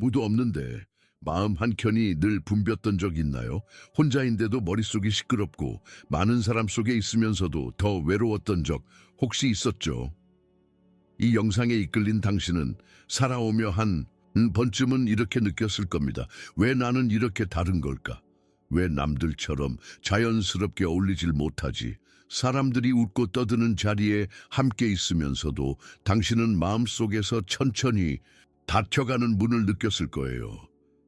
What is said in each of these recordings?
아무도 없는데 마음 한켠이 늘 붐볐던 적 있나요? 혼자인데도 머릿속이 시끄럽고 많은 사람 속에 있으면서도 더 외로웠던 적 혹시 있었죠? 이 영상에 이끌린 당신은 살아오며 한 음, 번쯤은 이렇게 느꼈을 겁니다. 왜 나는 이렇게 다른 걸까? 왜 남들처럼 자연스럽게 어울리질 못하지? 사람들이 웃고 떠드는 자리에 함께 있으면서도 당신은 마음속에서 천천히 닫혀가는 문을 느꼈을 거예요.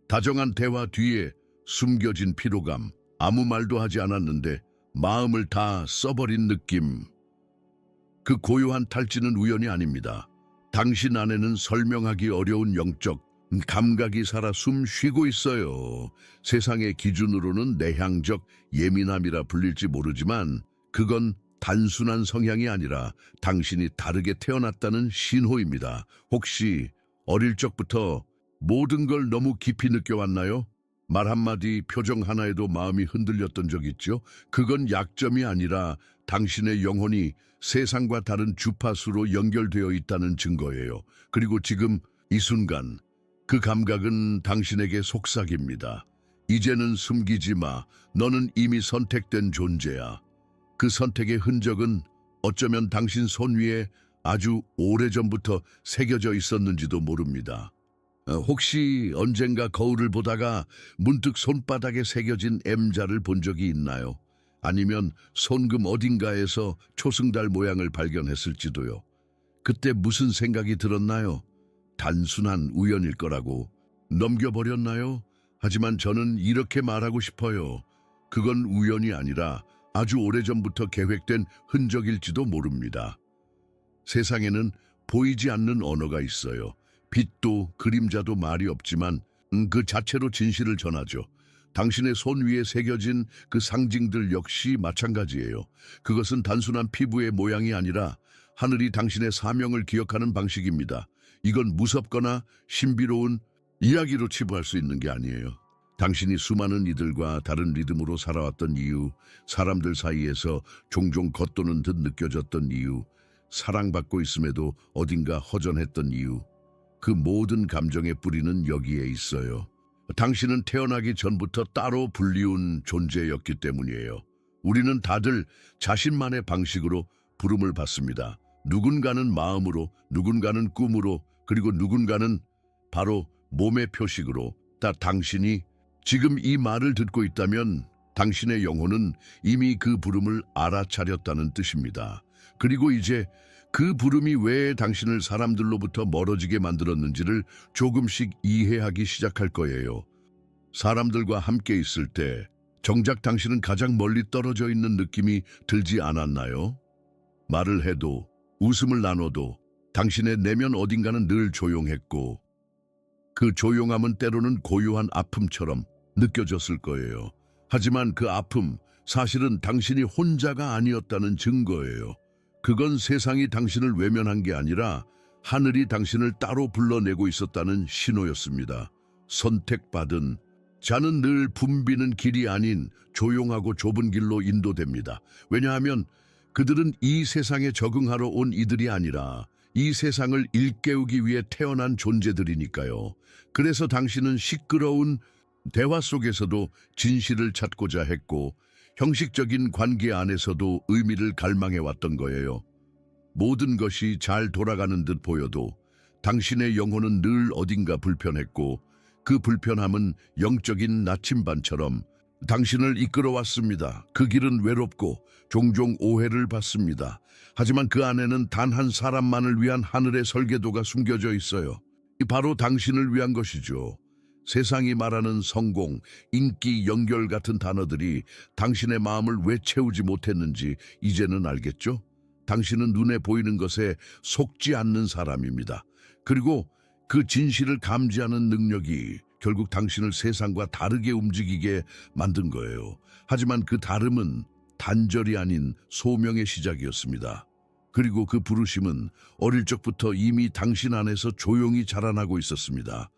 다정한 대화 뒤에 숨겨진 피로감, 아무 말도 하지 않았는데 마음을 다 써버린 느낌. 그 고요한 탈지는 우연이 아닙니다. 당신 안에는 설명하기 어려운 영적 감각이 살아 숨 쉬고 있어요. 세상의 기준으로는 내향적 예민함이라 불릴지 모르지만 그건 단순한 성향이 아니라 당신이 다르게 태어났다는 신호입니다. 혹시 어릴 적부터 모든 걸 너무 깊이 느껴왔나요? 말 한마디, 표정 하나에도 마음이 흔들렸던 적 있죠? 그건 약점이 아니라 당신의 영혼이 세상과 다른 주파수로 연결되어 있다는 증거예요. 그리고 지금 이 순간 그 감각은 당신에게 속삭입니다. 이제는 숨기지 마. 너는 이미 선택된 존재야. 그 선택의 흔적은 어쩌면 당신 손 위에 아주 오래전부터 새겨져 있었는지도 모릅니다. 어, 혹시 언젠가 거울을 보다가 문득 손바닥에 새겨진 M자를 본 적이 있나요? 아니면 손금 어딘가에서 초승달 모양을 발견했을지도요. 그때 무슨 생각이 들었나요? 단순한 우연일 거라고 넘겨버렸나요? 하지만 저는 이렇게 말하고 싶어요. 그건 우연이 아니라 아주 오래전부터 계획된 흔적일지도 모릅니다. 세상에는 보이지 않는 언어가 있어요. 빛도 그림자도 말이 없지만 음, 그 자체로 진실을 전하죠. 당신의 손 위에 새겨진 그 상징들 역시 마찬가지예요. 그것은 단순한 피부의 모양이 아니라 하늘이 당신의 사명을 기억하는 방식입니다. 이건 무섭거나 신비로운 이야기로 치부할 수 있는 게 아니에요. 당신이 수많은 이들과 다른 리듬으로 살아왔던 이유, 사람들 사이에서 종종 겉도는 듯 느껴졌던 이유, 사랑받고 있음에도 어딘가 허전했던 이유, 그 모든 감정의 뿌리는 여기에 있어요. 당신은 태어나기 전부터 따로 불리운 존재였기 때문이에요. 우리는 다들 자신만의 방식으로 부름을 받습니다. 누군가는 마음으로, 누군가는 꿈으로, 그리고 누군가는 바로 몸의 표식으로. 다 당신이 지금 이 말을 듣고 있다면 당신의 영혼은 이미 그 부름을 알아차렸다는 뜻입니다. 그리고 이제 그 부름이 왜 당신을 사람들로부터 멀어지게 만들었는지를 조금씩 이해하기 시작할 거예요. 사람들과 함께 있을 때 정작 당신은 가장 멀리 떨어져 있는 느낌이 들지 않았나요? 말을 해도 웃음을 나눠도 당신의 내면 어딘가는 늘 조용했고 그 조용함은 때로는 고요한 아픔처럼 느껴졌을 거예요. 하지만 그 아픔, 사실은 당신이 혼자가 아니었다는 증거예요. 그건 세상이 당신을 외면한 게 아니라 하늘이 당신을 따로 불러내고 있었다는 신호였습니다. 선택받은 자는 늘 붐비는 길이 아닌 조용하고 좁은 길로 인도됩니다. 왜냐하면 그들은 이 세상에 적응하러 온 이들이 아니라 이 세상을 일깨우기 위해 태어난 존재들이니까요. 그래서 당신은 시끄러운 대화 속에서도 진실을 찾고자 했고 형식적인 관계 안에서도 의미를 갈망해 왔던 거예요. 모든 것이 잘 돌아가는 듯 보여도 당신의 영혼은 늘 어딘가 불편했고 그 불편함은 영적인 나침반처럼 당신을 이끌어왔습니다. 그 길은 외롭고 종종 오해를 받습니다. 하지만 그 안에는 단 한 사람만을 위한 하늘의 설계도가 숨겨져 있어요. 이 바로 당신을 위한 것이죠. 세상이 말하는 성공, 인기, 연결 같은 단어들이 당신의 마음을 왜 채우지 못했는지 이제는 알겠죠? 당신은 눈에 보이는 것에 속지 않는 사람입니다. 그리고 그 진실을 감지하는 능력이 결국 당신을 세상과 다르게 움직이게 만든 거예요. 하지만 그 다름은 단절이 아닌 소명의 시작이었습니다. 그리고 그 부르심은 어릴 적부터 이미 당신 안에서 조용히 자라나고 있었습니다.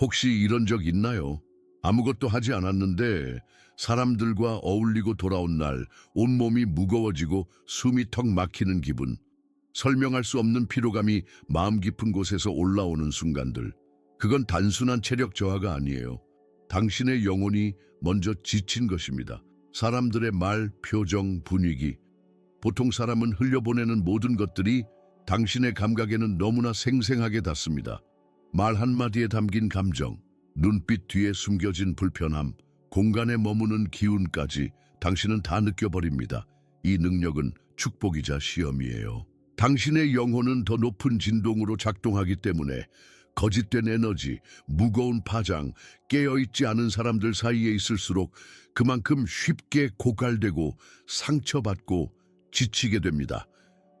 혹시 이런 적 있나요? 아무것도 하지 않았는데 사람들과 어울리고 돌아온 날 온몸이 무거워지고 숨이 턱 막히는 기분, 설명할 수 없는 피로감이 마음 깊은 곳에서 올라오는 순간들. 그건 단순한 체력 저하가 아니에요. 당신의 영혼이 먼저 지친 것입니다. 사람들의 말, 표정, 분위기. 보통 사람은 흘려보내는 모든 것들이 당신의 감각에는 너무나 생생하게 닿습니다. 말 한마디에 담긴 감정, 눈빛 뒤에 숨겨진 불편함, 공간에 머무는 기운까지 당신은 다 느껴버립니다. 이 능력은 축복이자 시험이에요. 당신의 영혼은 더 높은 진동으로 작동하기 때문에 거짓된 에너지, 무거운 파장, 깨어있지 않은 사람들 사이에 있을수록 그만큼 쉽게 고갈되고 상처받고 지치게 됩니다.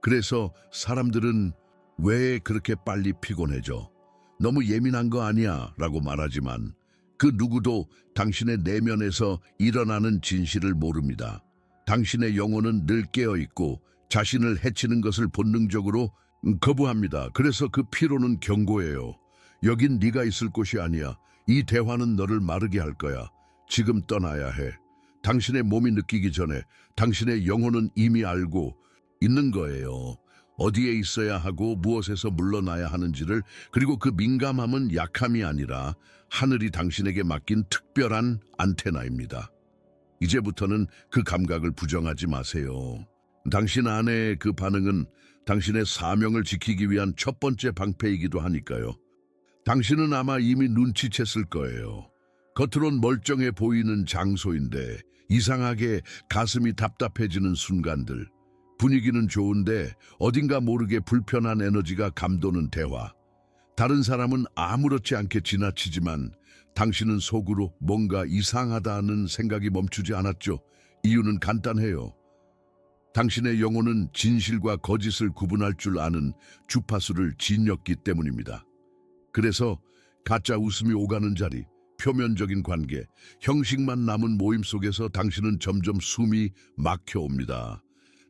그래서 사람들은 왜 그렇게 빨리 피곤해져? 너무 예민한 거 아니야? 라고 말하지만 그 누구도 당신의 내면에서 일어나는 진실을 모릅니다. 당신의 영혼은 늘 깨어있고 자신을 해치는 것을 본능적으로 거부합니다. 그래서 그 피로는 경고예요. 여긴 네가 있을 곳이 아니야. 이 대화는 너를 마르게 할 거야. 지금 떠나야 해. 당신의 몸이 느끼기 전에 당신의 영혼은 이미 알고 있는 거예요. 어디에 있어야 하고 무엇에서 물러나야 하는지를 그리고 그 민감함은 약함이 아니라 하늘이 당신에게 맡긴 특별한 안테나입니다. 이제부터는 그 감각을 부정하지 마세요. 당신 안의 그 반응은 당신의 사명을 지키기 위한 첫 번째 방패이기도 하니까요. 당신은 아마 이미 눈치챘을 거예요. 겉으론 멀쩡해 보이는 장소인데 이상하게 가슴이 답답해지는 순간들. 분위기는 좋은데 어딘가 모르게 불편한 에너지가 감도는 대화. 다른 사람은 아무렇지 않게 지나치지만 당신은 속으로 뭔가 이상하다는 생각이 멈추지 않았죠. 이유는 간단해요. 당신의 영혼은 진실과 거짓을 구분할 줄 아는 주파수를 지녔기 때문입니다. 그래서 가짜 웃음이 오가는 자리, 표면적인 관계, 형식만 남은 모임 속에서 당신은 점점 숨이 막혀옵니다.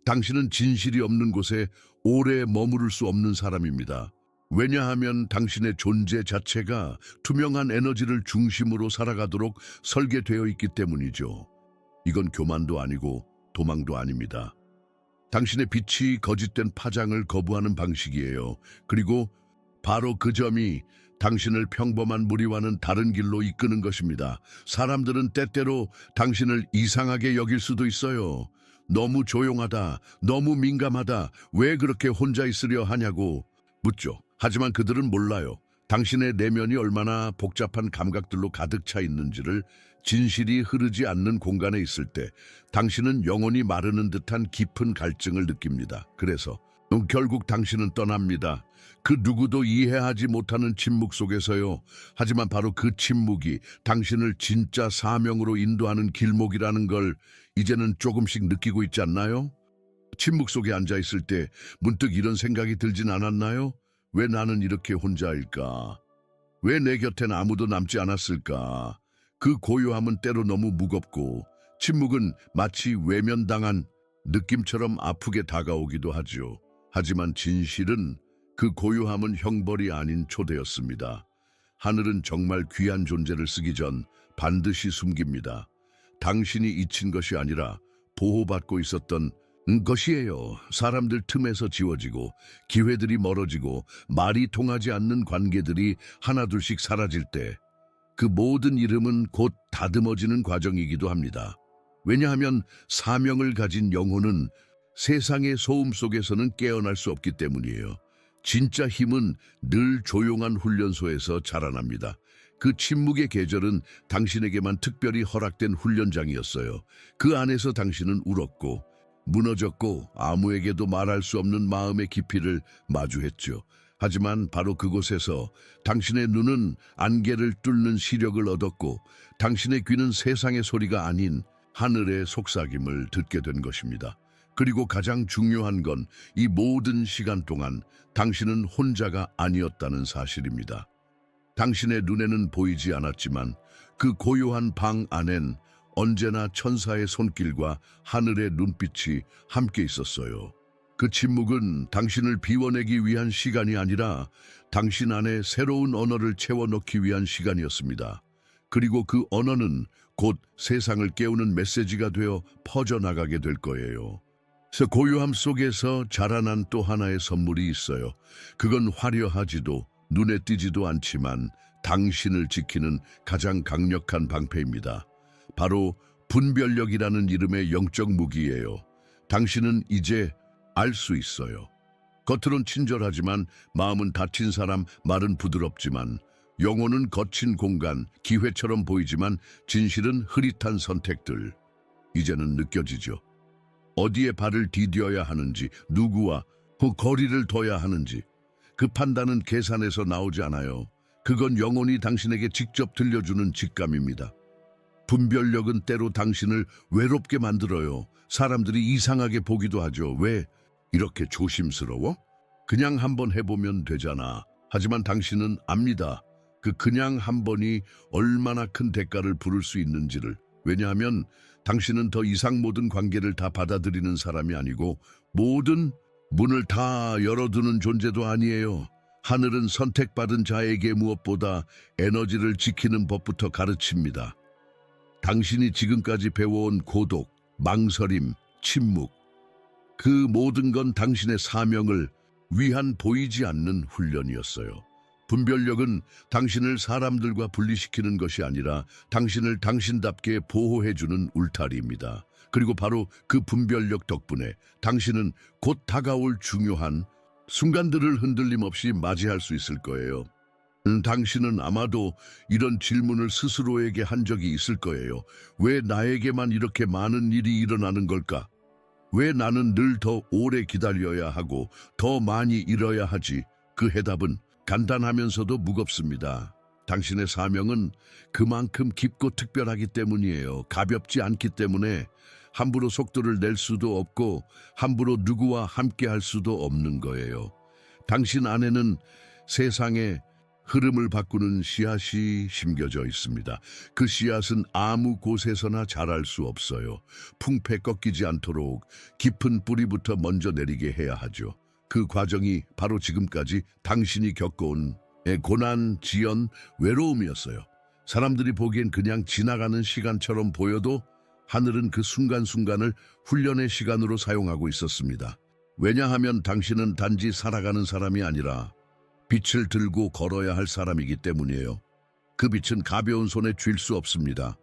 당신은 진실이 없는 곳에 오래 머무를 수 없는 사람입니다. 왜냐하면 당신의 존재 자체가 투명한 에너지를 중심으로 살아가도록 설계되어 있기 때문이죠. 이건 교만도 아니고 도망도 아닙니다. 당신의 빛이 거짓된 파장을 거부하는 방식이에요. 그리고 바로 그 점이 당신을 평범한 무리와는 다른 길로 이끄는 것입니다. 사람들은 때때로 당신을 이상하게 여길 수도 있어요. 너무 조용하다, 너무 민감하다, 왜 그렇게 혼자 있으려 하냐고 묻죠. 하지만 그들은 몰라요. 당신의 내면이 얼마나 복잡한 감각들로 가득 차 있는지를 진실이 흐르지 않는 공간에 있을 때 당신은 영혼이 마르는 듯한 깊은 갈증을 느낍니다. 그래서 음, 결국 당신은 떠납니다. 그 누구도 이해하지 못하는 침묵 속에서요. 하지만 바로 그 침묵이 당신을 진짜 사명으로 인도하는 길목이라는 걸 이제는 조금씩 느끼고 있지 않나요? 침묵 속에 앉아 있을 때 문득 이런 생각이 들진 않았나요? 왜 나는 이렇게 혼자일까? 왜 내 곁엔 아무도 남지 않았을까? 그 고요함은 때로 너무 무겁고 침묵은 마치 외면당한 느낌처럼 아프게 다가오기도 하죠. 하지만 진실은 그 고요함은 형벌이 아닌 초대였습니다. 하늘은 정말 귀한 존재를 쓰기 전 반드시 숨깁니다. 당신이 잊힌 것이 아니라 보호받고 있었던 것이에요. 사람들 틈에서 지워지고 기회들이 멀어지고 말이 통하지 않는 관계들이 하나둘씩 사라질 때 그 모든 이름은 곧 다듬어지는 과정이기도 합니다. 왜냐하면 사명을 가진 영혼은 세상의 소음 속에서는 깨어날 수 없기 때문이에요. 진짜 힘은 늘 조용한 훈련소에서 자라납니다. 그 침묵의 계절은 당신에게만 특별히 허락된 훈련장이었어요. 그 안에서 당신은 울었고 무너졌고 아무에게도 말할 수 없는 마음의 깊이를 마주했죠. 하지만 바로 그곳에서 당신의 눈은 안개를 뚫는 시력을 얻었고 당신의 귀는 세상의 소리가 아닌 하늘의 속삭임을 듣게 된 것입니다. 그리고 가장 중요한 건 이 모든 시간 동안 당신은 혼자가 아니었다는 사실입니다. 당신의 눈에는 보이지 않았지만 그 고요한 방 안엔 언제나 천사의 손길과 하늘의 눈빛이 함께 있었어요. 그 침묵은 당신을 비워내기 위한 시간이 아니라 당신 안에 새로운 언어를 채워넣기 위한 시간이었습니다. 그리고 그 언어는 곧 세상을 깨우는 메시지가 되어 퍼져나가게 될 거예요. 그래서 고요함 속에서 자라난 또 하나의 선물이 있어요. 그건 화려하지도 눈에 띄지도 않지만 당신을 지키는 가장 강력한 방패입니다. 바로 분별력이라는 이름의 영적 무기예요. 당신은 이제 알 수 있어요. 겉으론 친절하지만 마음은 다친 사람, 말은 부드럽지만 영혼은 거친 공간, 기회처럼 보이지만 진실은 흐릿한 선택들. 이제는 느껴지죠. 어디에 발을 디뎌야 하는지, 누구와 그 거리를 둬야 하는지 그 판단은 계산에서 나오지 않아요. 그건 영혼이 당신에게 직접 들려주는 직감입니다. 분별력은 때로 당신을 외롭게 만들어요. 사람들이 이상하게 보기도 하죠. 왜 이렇게 조심스러워? 그냥 한번 해보면 되잖아. 하지만 당신은 압니다. 그 그냥 한 번이 얼마나 큰 대가를 부를 수 있는지를. 왜냐하면 당신은 더 이상 모든 관계를 다 받아들이는 사람이 아니고 모든 문을 다 열어두는 존재도 아니에요. 하늘은 선택받은 자에게 무엇보다 에너지를 지키는 법부터 가르칩니다. 당신이 지금까지 배워온 고독, 망설임, 침묵, 그 모든 건 당신의 사명을 위한 보이지 않는 훈련이었어요. 분별력은 당신을 사람들과 분리시키는 것이 아니라 당신을 당신답게 보호해주는 울타리입니다. 그리고 바로 그 분별력 덕분에 당신은 곧 다가올 중요한 순간들을 흔들림 없이 맞이할 수 있을 거예요. 음, 당신은 아마도 이런 질문을 스스로에게 한 적이 있을 거예요. 왜 나에게만 이렇게 많은 일이 일어나는 걸까? 왜 나는 늘 더 오래 기다려야 하고 더 많이 잃어야 하지? 그 해답은 간단하면서도 무겁습니다. 당신의 사명은 그만큼 깊고 특별하기 때문이에요. 가볍지 않기 때문에 함부로 속도를 낼 수도 없고 함부로 누구와 함께 할 수도 없는 거예요. 당신 안에는 세상의 흐름을 바꾸는 씨앗이 심겨져 있습니다. 그 씨앗은 아무 곳에서나 자랄 수 없어요. 풍패 꺾이지 않도록 깊은 뿌리부터 먼저 내리게 해야 하죠. 그 과정이 바로 지금까지 당신이 겪어온 고난, 지연, 외로움이었어요. 사람들이 보기엔 그냥 지나가는 시간처럼 보여도 하늘은 그 순간순간을 훈련의 시간으로 사용하고 있었습니다. 왜냐하면 당신은 단지 살아가는 사람이 아니라 빛을 들고 걸어야 할 사람이기 때문이에요. 그 빛은 가벼운 손에 쥘 수 없습니다.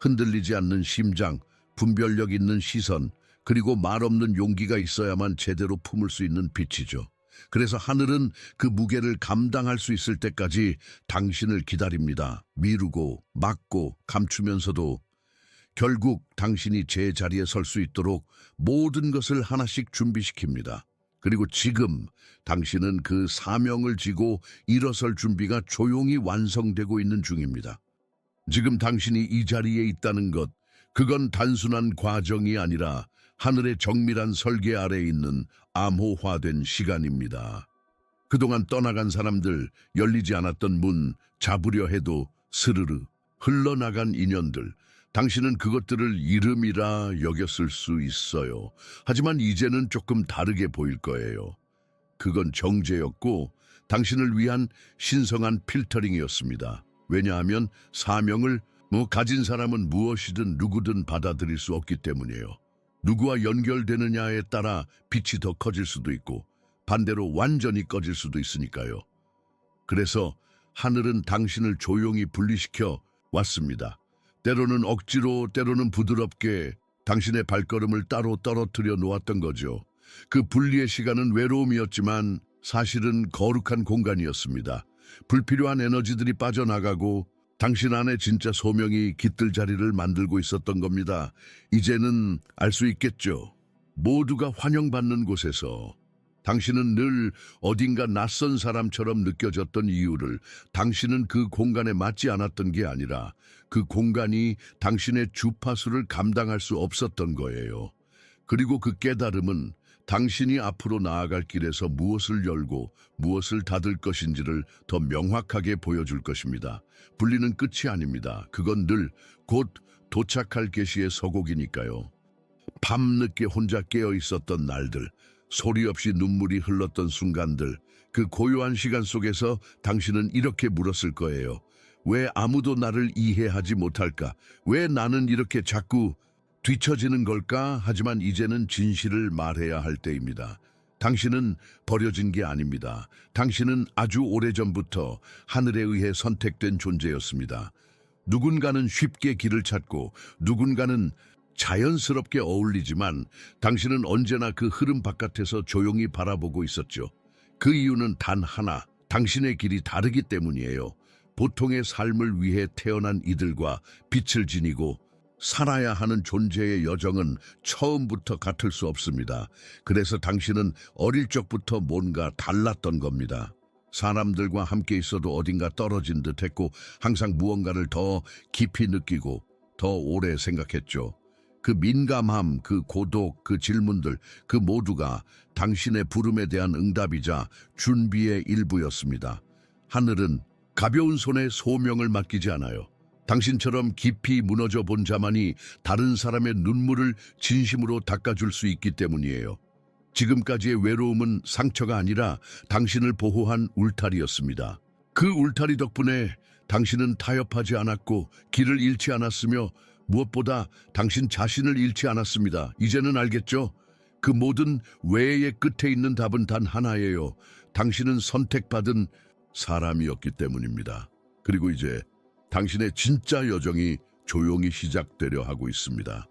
흔들리지 않는 심장, 분별력 있는 시선, 그리고 말없는 용기가 있어야만 제대로 품을 수 있는 빛이죠. 그래서 하늘은 그 무게를 감당할 수 있을 때까지 당신을 기다립니다. 미루고, 막고, 감추면서도 결국 당신이 제 자리에 설 수 있도록 모든 것을 하나씩 준비시킵니다. 그리고 지금 당신은 그 사명을 지고 일어설 준비가 조용히 완성되고 있는 중입니다. 지금 당신이 이 자리에 있다는 것, 그건 단순한 과정이 아니라 하늘의 정밀한 설계 아래 있는 암호화된 시간입니다. 그동안 떠나간 사람들, 열리지 않았던 문, 잡으려 해도 스르르 흘러나간 인연들, 당신은 그것들을 이름이라 여겼을 수 있어요. 하지만 이제는 조금 다르게 보일 거예요. 그건 정제였고 당신을 위한 신성한 필터링이었습니다. 왜냐하면 사명을 뭐 가진 사람은 무엇이든 누구든 받아들일 수 없기 때문이에요. 누구와 연결되느냐에 따라 빛이 더 커질 수도 있고 반대로 완전히 꺼질 수도 있으니까요. 그래서 하늘은 당신을 조용히 분리시켜 왔습니다. 때로는 억지로, 때로는 부드럽게 당신의 발걸음을 따로 떨어뜨려 놓았던 거죠. 그 분리의 시간은 외로움이었지만 사실은 거룩한 공간이었습니다. 불필요한 에너지들이 빠져나가고 당신 안에 진짜 소명이 깃들 자리를 만들고 있었던 겁니다. 이제는 알 수 있겠죠. 모두가 환영받는 곳에서 당신은 늘 어딘가 낯선 사람처럼 느껴졌던 이유를 당신은 그 공간에 맞지 않았던 게 아니라 그 공간이 당신의 주파수를 감당할 수 없었던 거예요. 그리고 그 깨달음은 당신이 앞으로 나아갈 길에서 무엇을 열고 무엇을 닫을 것인지를 더 명확하게 보여줄 것입니다. 분리는 끝이 아닙니다. 그건 늘 곧 도착할 계시의 서곡이니까요. 밤늦게 혼자 깨어 있었던 날들, 소리 없이 눈물이 흘렀던 순간들, 그 고요한 시간 속에서 당신은 이렇게 물었을 거예요. 왜 아무도 나를 이해하지 못할까? 왜 나는 이렇게 자꾸 뒤처지는 걸까? 하지만 이제는 진실을 말해야 할 때입니다. 당신은 버려진 게 아닙니다. 당신은 아주 오래전부터 하늘에 의해 선택된 존재였습니다. 누군가는 쉽게 길을 찾고 누군가는 자연스럽게 어울리지만 당신은 언제나 그 흐름 바깥에서 조용히 바라보고 있었죠. 그 이유는 단 하나, 당신의 길이 다르기 때문이에요. 보통의 삶을 위해 태어난 이들과 빛을 지니고 살아야 하는 존재의 여정은 처음부터 같을 수 없습니다. 그래서 당신은 어릴 적부터 뭔가 달랐던 겁니다. 사람들과 함께 있어도 어딘가 떨어진 듯 했고 항상 무언가를 더 깊이 느끼고 더 오래 생각했죠. 그 민감함, 그 고독, 그 질문들, 그 모두가 당신의 부름에 대한 응답이자 준비의 일부였습니다. 하늘은 가벼운 손에 소명을 맡기지 않아요. 당신처럼 깊이 무너져 본 자만이 다른 사람의 눈물을 진심으로 닦아줄 수 있기 때문이에요. 지금까지의 외로움은 상처가 아니라 당신을 보호한 울타리였습니다. 그 울타리 덕분에 당신은 타협하지 않았고 길을 잃지 않았으며 무엇보다 당신 자신을 잃지 않았습니다. 이제는 알겠죠? 그 모든 왜의 끝에 있는 답은 단 하나예요. 당신은 선택받은 사람이었기 때문입니다. 그리고 이제 당신의 진짜 여정이 조용히 시작되려 하고 있습니다.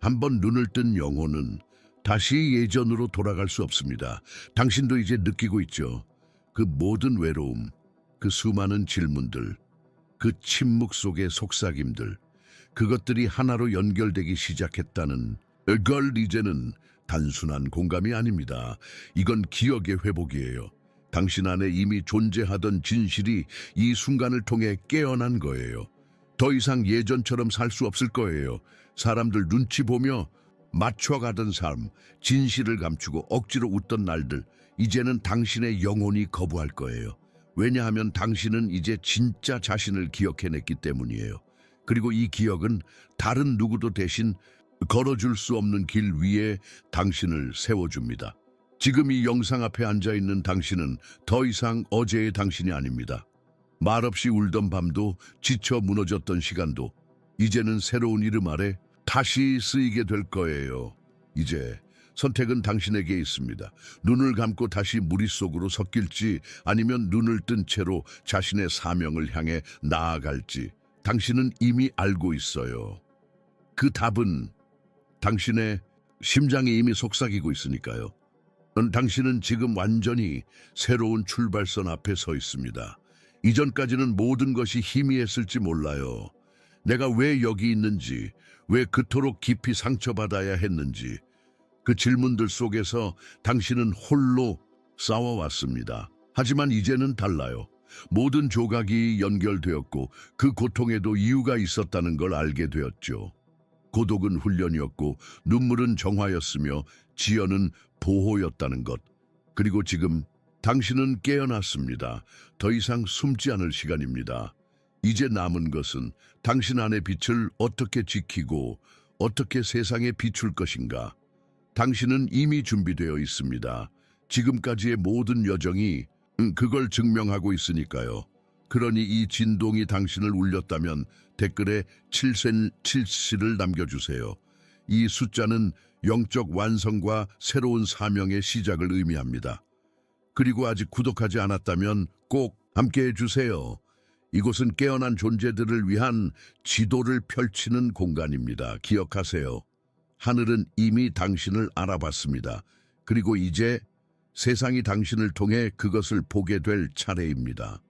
한번 눈을 뜬 영혼은 다시 예전으로 돌아갈 수 없습니다. 당신도 이제 느끼고 있죠. 그 모든 외로움, 그 수많은 질문들, 그 침묵 속의 속삭임들, 그것들이 하나로 연결되기 시작했다는 걸 이제는 단순한 공감이 아닙니다. 이건 기억의 회복이에요. 당신 안에 이미 존재하던 진실이 이 순간을 통해 깨어난 거예요. 더 이상 예전처럼 살 수 없을 거예요. 사람들 눈치 보며 맞춰가던 삶, 진실을 감추고 억지로 웃던 날들, 이제는 당신의 영혼이 거부할 거예요. 왜냐하면 당신은 이제 진짜 자신을 기억해냈기 때문이에요. 그리고 이 기억은 다른 누구도 대신 걸어줄 수 없는 길 위에 당신을 세워줍니다. 지금 이 영상 앞에 앉아 있는 당신은 더 이상 어제의 당신이 아닙니다. 말없이 울던 밤도 지쳐 무너졌던 시간도 이제는 새로운 이름 아래 다시 쓰이게 될 거예요. 이제 선택은 당신에게 있습니다. 눈을 감고 다시 무리 속으로 섞일지 아니면 눈을 뜬 채로 자신의 사명을 향해 나아갈지 당신은 이미 알고 있어요. 그 답은 당신의 심장이 이미 속삭이고 있으니까요. 넌 당신은 지금 완전히 새로운 출발선 앞에 서 있습니다. 이전까지는 모든 것이 희미했을지 몰라요. 내가 왜 여기 있는지, 왜 그토록 깊이 상처받아야 했는지, 그 질문들 속에서 당신은 홀로 싸워왔습니다. 하지만 이제는 달라요. 모든 조각이 연결되었고 그 고통에도 이유가 있었다는 걸 알게 되었죠. 고독은 훈련이었고 눈물은 정화였으며 지연은 보호였다는 것. 그리고 지금 당신은 깨어났습니다. 더 이상 숨지 않을 시간입니다. 이제 남은 것은 당신 안의 빛을 어떻게 지키고 어떻게 세상에 비출 것인가. 당신은 이미 준비되어 있습니다. 지금까지의 모든 여정이 음, 그걸 증명하고 있으니까요. 그러니 이 진동이 당신을 울렸다면 댓글에 7센 7시를 남겨주세요. 이 숫자는 영적 완성과 새로운 사명의 시작을 의미합니다. 그리고 아직 구독하지 않았다면 꼭 함께 해 주세요. 이곳은 깨어난 존재들을 위한 지도를 펼치는 공간입니다. 기억하세요. 하늘은 이미 당신을 알아봤습니다. 그리고 이제 세상이 당신을 통해 그것을 보게 될 차례입니다.